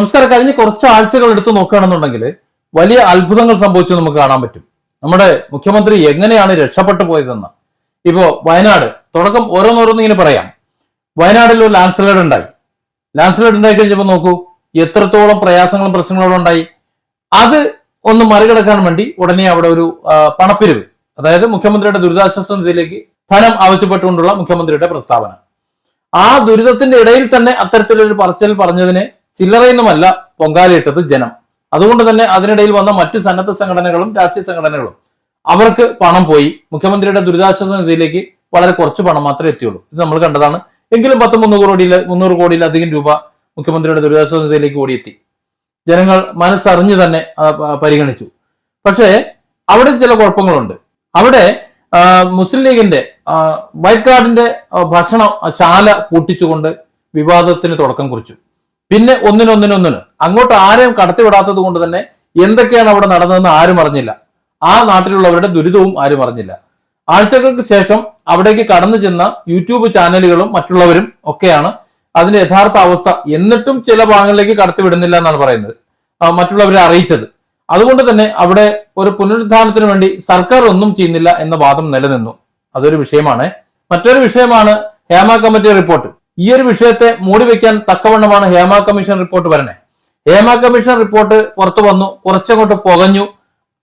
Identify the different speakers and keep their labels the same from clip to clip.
Speaker 1: നമസ്കാരം. കഴിഞ്ഞ കുറച്ച് ആഴ്ചകൾ എടുത്തു നോക്കുകയാണെന്നുണ്ടെങ്കിൽ വലിയ അത്ഭുതങ്ങൾ സംഭവിച്ചു നമുക്ക് കാണാൻ പറ്റും. നമ്മുടെ മുഖ്യമന്ത്രി എങ്ങനെയാണ് രക്ഷപ്പെട്ടു പോയതെന്ന്. ഇപ്പോ വയനാട് തുടക്കം ഓരോന്നോരോന്ന് ഇങ്ങനെ പറയാം. വയനാട്ടിൽ ഒരു ലാൻഡ് സ്ലൈഡ് ഉണ്ടായി. ലാൻഡ് സ്ലൈഡ് ഉണ്ടായി കഴിഞ്ഞപ്പോൾ നോക്കൂ എത്രത്തോളം പ്രയാസങ്ങളും പ്രശ്നങ്ങളും ഉണ്ടായി. അത് ഒന്ന് മറികടക്കാൻ വേണ്ടി ഉടനെ അവിടെ ഒരു പണപ്പിരിവ് അതായത് മുഖ്യമന്ത്രിയുടെ ദുരിതാശ്വാസ നിധിയിലേക്ക് ധനം ആവശ്യപ്പെട്ടുകൊണ്ടുള്ള മുഖ്യമന്ത്രിയുടെ പ്രസ്താവന. ആ ദുരിതത്തിന്റെ ഇടയിൽ തന്നെ അത്തരത്തിലൊരു പറച്ചിൽ പറഞ്ഞതിന് ചില്ലറയൊന്നുമല്ല പൊങ്കാലയിട്ടത് ജനം. അതുകൊണ്ട് തന്നെ അതിനിടയിൽ വന്ന മറ്റു സന്നദ്ധ സംഘടനകളും രാഷ്ട്രീയ സംഘടനകളും അവർക്ക് പണം പോയി. മുഖ്യമന്ത്രിയുടെ ദുരിതാശ്വാസ നിധിയിലേക്ക് വളരെ കുറച്ച് പണം മാത്രമേ എത്തിയുള്ളൂ. ഇത് നമ്മൾ കണ്ടതാണ്. എങ്കിലും പത്ത് മുന്നൂറ് കോടിയിൽ മുന്നൂറ് കോടിയിലധികം രൂപ മുഖ്യമന്ത്രിയുടെ ദുരിതാശ്വാസ നിധിയിലേക്ക് ഓടിയെത്തി ജനങ്ങൾ മനസ്സറിഞ്ഞ് തന്നെ പരിഗണിച്ചു. പക്ഷേ അവിടെ ചില കുഴപ്പങ്ങളുണ്ട്. അവിടെ മുസ്ലിം ലീഗിന്റെ വൈറ്റ് കാർഡിന്റെ ഭക്ഷണ ശാല പൂട്ടിച്ചുകൊണ്ട് വിവാദത്തിന് തുടക്കം കുറിച്ചു. പിന്നെ ഒന്നിനൊന്നിനൊന്നിന് അങ്ങോട്ട് ആരെയും കടത്തിവിടാത്തത് കൊണ്ട് തന്നെ എന്തൊക്കെയാണ് അവിടെ നടന്നതെന്ന് ആരും അറിഞ്ഞില്ല. ആ നാട്ടിലുള്ളവരുടെ ദുരിതവും ആരും അറിഞ്ഞില്ല. ആഴ്ചകൾക്ക് ശേഷം അവിടേക്ക് കടന്നു ചെന്ന യൂട്യൂബ് ചാനലുകളും മറ്റുള്ളവരും ഒക്കെയാണ് അതിന്റെ യഥാർത്ഥ അവസ്ഥ. എന്നിട്ടും ചില ഭാഗങ്ങളിലേക്ക് കടത്തിവിടുന്നില്ല എന്നാണ് പറയുന്നത്. മറ്റുള്ളവരെ അറിയിച്ചത്. അതുകൊണ്ട് തന്നെ അവിടെ ഒരു പുനരുദ്ധാരണത്തിന് വേണ്ടി സർക്കാർ ഒന്നും ചെയ്യുന്നില്ല എന്ന വാദം നിലനിന്നു. അതൊരു വിഷയമാണ്. മറ്റൊരു വിഷയമാണ് ഹേമ കമ്മിറ്റി റിപ്പോർട്ട്. ഈ ഒരു വിഷയത്തെ മൂടി വെക്കാൻ തക്കവണ്ണമാണ് ഹേമ കമ്മീഷൻ റിപ്പോർട്ട് വരണേ. ഹേമ കമ്മീഷൻ റിപ്പോർട്ട് പുറത്തു വന്നു കുറച്ചങ്ങോട്ട് പുകഞ്ഞു.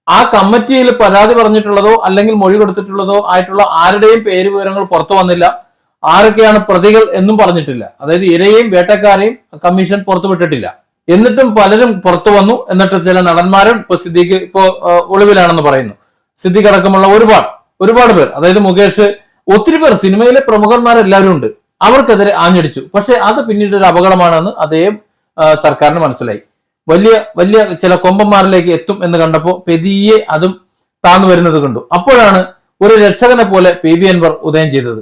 Speaker 1: ആ കമ്മിറ്റിയിൽ പരാതി പറഞ്ഞിട്ടുള്ളതോ അല്ലെങ്കിൽ മൊഴി കൊടുത്തിട്ടുള്ളതോ ആയിട്ടുള്ള ആരുടെയും പേര് വിവരങ്ങൾ പുറത്തു വന്നില്ല. ആരൊക്കെയാണ് പ്രതികൾ എന്നും പറഞ്ഞിട്ടില്ല. അതായത് ഇരയെയും വേട്ടക്കാരെയും കമ്മീഷൻ പുറത്തുവിട്ടിട്ടില്ല എന്നിട്ടും പലരും പുറത്തു വന്നു എന്നിട്ട് ചില നടന്മാരും ഇപ്പൊ സിദ്ദീഖ് ഇപ്പോ ഒളിവിലാണെന്ന് പറയുന്നു. സിദ്ദീഖ് അടക്കമുള്ള ഒരുപാട് ഒരുപാട് പേർ അതായത് മുകേഷ് ഒത്തിരി പേർ സിനിമയിലെ പ്രമുഖന്മാരെല്ലാവരും ഉണ്ട്. അവർക്കെതിരെ ആഞ്ഞടിച്ചു. പക്ഷെ അത് പിന്നീട് ഒരു അപകടമാണെന്ന് അദ്ദേഹം സർക്കാരിന് മനസ്സിലായി. വലിയ വലിയ ചില കൊമ്പന്മാരിലേക്ക് എത്തും എന്ന് കണ്ടപ്പോൾ പെതിയെ അതും താന്നു വരുന്നത് കണ്ടു. അപ്പോഴാണ് ഒരു രക്ഷകനെ പോലെ പി വി അൻവർ ഉദയം ചെയ്തത്.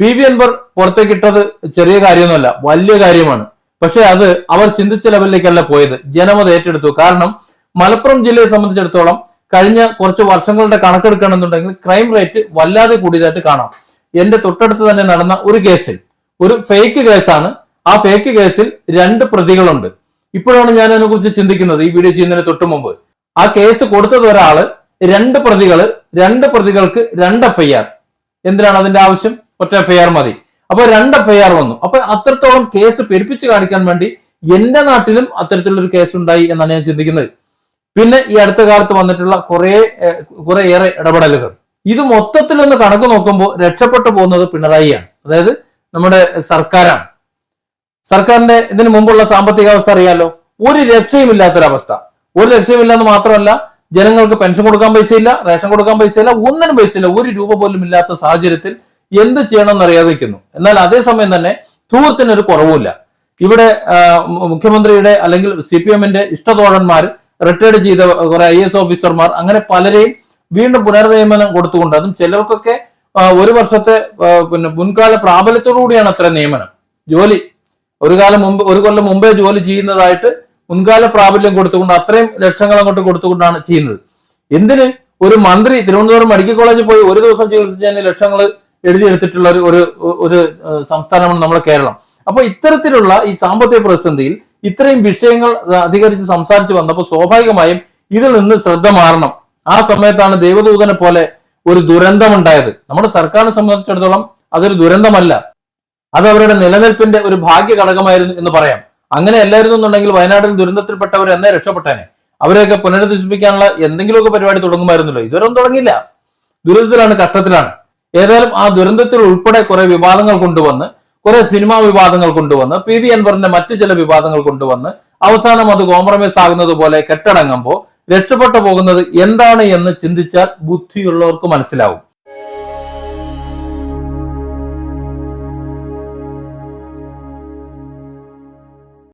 Speaker 1: പി വി അൻവർ പുറത്തേക്കിട്ടത് ചെറിയ കാര്യമൊന്നുമല്ല വലിയ കാര്യമാണ്. പക്ഷെ അത് അവർ ചിന്തിച്ച ലെവലിലേക്കല്ല പോയത്. ജനമത് ഏറ്റെടുത്തു. കാരണം മലപ്പുറം ജില്ലയെ സംബന്ധിച്ചിടത്തോളം കഴിഞ്ഞ കുറച്ച് വർഷങ്ങളുടെ കണക്കെടുക്കണമെന്നുണ്ടെങ്കിൽ ക്രൈം റേറ്റ് വല്ലാതെ കൂടിയതായിട്ട് കാണാം. എന്റെ തൊട്ടടുത്ത് തന്നെ നടന്ന ഒരു കേസിൽ ഒരു ഫേക്ക് കേസാണ് ആ ഫേക്ക് കേസിൽ രണ്ട് പ്രതികളുണ്ട്. ഇപ്പോഴാണ് ഞാൻ അതിനെക്കുറിച്ച് ചിന്തിക്കുന്നത് ഈ വീഡിയോ ചെയ്യുന്നതിന് തൊട്ടു മുമ്പ്. ആ കേസ് കൊടുത്തത് ഒരാൾ രണ്ട് പ്രതികൾ രണ്ട് പ്രതികൾക്ക് രണ്ട് എഫ്ഐആർ എന്തിനാണ് അതിന്റെ ആവശ്യം? ഒറ്റ എഫ്ഐആർ മതി. അപ്പൊ രണ്ട് എഫ്ഐആർ വന്നു. അപ്പൊ അത്രത്തോളം കേസ് പെരുപ്പിച്ചു കാണിക്കാൻ വേണ്ടി എന്റെ നാട്ടിലും അത്തരത്തിലുള്ളൊരു കേസ് ഉണ്ടായി എന്നാണ് ഞാൻ ചിന്തിക്കുന്നത്. പിന്നെ ഈ അടുത്ത കാലത്ത് വന്നിട്ടുള്ള കുറെ കുറെ ഏറെ ഇടപെടലുകൾ. ഇത് മൊത്തത്തിലൊന്ന് കണക്ക് നോക്കുമ്പോൾ രക്ഷപ്പെട്ടു പോകുന്നത് പിണറായിയാണ്. അതായത് നമ്മുടെ സർക്കാരാണ്. സർക്കാരിന്റെ ഇതിനു മുമ്പുള്ള സാമ്പത്തിക അവസ്ഥ അറിയാലോ? ഒരു രക്ഷയും ഇല്ലാത്തൊരവസ്ഥ ഒരു രക്ഷയും ഇല്ലാന്ന് മാത്രമല്ല ജനങ്ങൾക്ക് പെൻഷൻ കൊടുക്കാൻ പൈസയില്ല റേഷൻ കൊടുക്കാൻ പൈസയില്ല ഒന്നിനും പൈസയില്ല ഒരു രൂപ പോലും ഇല്ലാത്ത സാഹചര്യത്തിൽ എന്ത് ചെയ്യണമെന്ന് അറിയാതെ നിൽക്കുന്നു. എന്നാൽ അതേസമയം തന്നെ ധൂർത്തിനൊരു കുറവുമില്ല. ഇവിടെ മുഖ്യമന്ത്രിയുടെ അല്ലെങ്കിൽ സി പി എമ്മിന്റെ ഇഷ്ടതോഴന്മാർ റിട്ടയർഡ് ചെയ്ത കുറെ ഐ എസ് ഓഫീസർമാർ അങ്ങനെ പലരെയും വീണ്ടും പുനർനിയമനം കൊടുത്തുകൊണ്ട് അതും ചിലർക്കൊക്കെ ഒരു വർഷത്തെ പിന്നെ മുൻകാല പ്രാബല്യത്തോടു കൂടിയാണ് അത്ര നിയമനം. ജോലി ഒരു കാലം മുമ്പ് ഒരു കൊല്ലം മുമ്പേ ജോലി ചെയ്യുന്നതായിട്ട് മുൻകാല പ്രാബല്യം കൊടുത്തുകൊണ്ട് അത്രയും ലക്ഷങ്ങൾ അങ്ങോട്ട് കൊടുത്തുകൊണ്ടാണ് ചെയ്യുന്നത്. എന്തിന്? ഒരു മന്ത്രി തിരുവനന്തപുരം മെഡിക്കൽ കോളേജിൽ പോയി ഒരു ദിവസം ചികിത്സിച്ചതിന് ലക്ഷങ്ങൾ എഴുതിയെടുത്തിട്ടുള്ള ഒരു ഒരു ഒരു സംസ്ഥാനമാണ് നമ്മുടെ കേരളം. അപ്പൊ ഇത്തരത്തിലുള്ള ഈ സാമ്പത്തിക പ്രതിസന്ധിയിൽ ഇത്രയും വിഷയങ്ങൾ അധികരിച്ച് സംസാരിച്ച് വന്നപ്പോൾ സ്വാഭാവികമായും ഇതിൽ നിന്ന് ശ്രദ്ധ മാറണം. ആ സമയത്താണ് ദൈവദൂതനെ പോലെ ഒരു ദുരന്തമുണ്ടായത്. നമ്മുടെ സർക്കാരിനെ സംബന്ധിച്ചിടത്തോളം അതൊരു ദുരന്തമല്ല. അത് അവരുടെ നിലനിൽപ്പിന്റെ ഒരു ഭാഗ്യ ഘടകമായിരുന്നു എന്ന് പറയാം. അങ്ങനെ അല്ലായിരുന്നു എന്നുണ്ടെങ്കിൽ വയനാട്ടിൽ ദുരന്തത്തിൽപ്പെട്ടവർ എന്നേ രക്ഷപ്പെട്ടേനെ. അവരെയൊക്കെ പുനരധിവസിപ്പിക്കാനുള്ള എന്തെങ്കിലുമൊക്കെ പരിപാടി തുടങ്ങുമായിരുന്നല്ലോ. ഇതുവരെ തുടങ്ങിയില്ല. ദുരിതത്തിലാണ് കഷ്ടത്തിലാണ്. ഏതായാലും ആ ദുരന്തത്തിൽ ഉൾപ്പെടെ കുറെ വിവാദങ്ങൾ കൊണ്ടുവന്ന് കുറെ സിനിമാ വിവാദങ്ങൾ കൊണ്ടുവന്ന് പി വി അൻവറിന്റെ മറ്റു ചില വിവാദങ്ങൾ കൊണ്ടുവന്ന് അവസാനം അത് കോംപ്രമൈസ് ആകുന്നത് പോലെ കെട്ടടങ്ങുമ്പോൾ രക്ഷപ്പെട്ടു പോകുന്നത് എന്താണ് എന്ന് ചിന്തിച്ചാൽ ബുദ്ധിയുള്ളവർക്ക് മനസ്സിലാവും.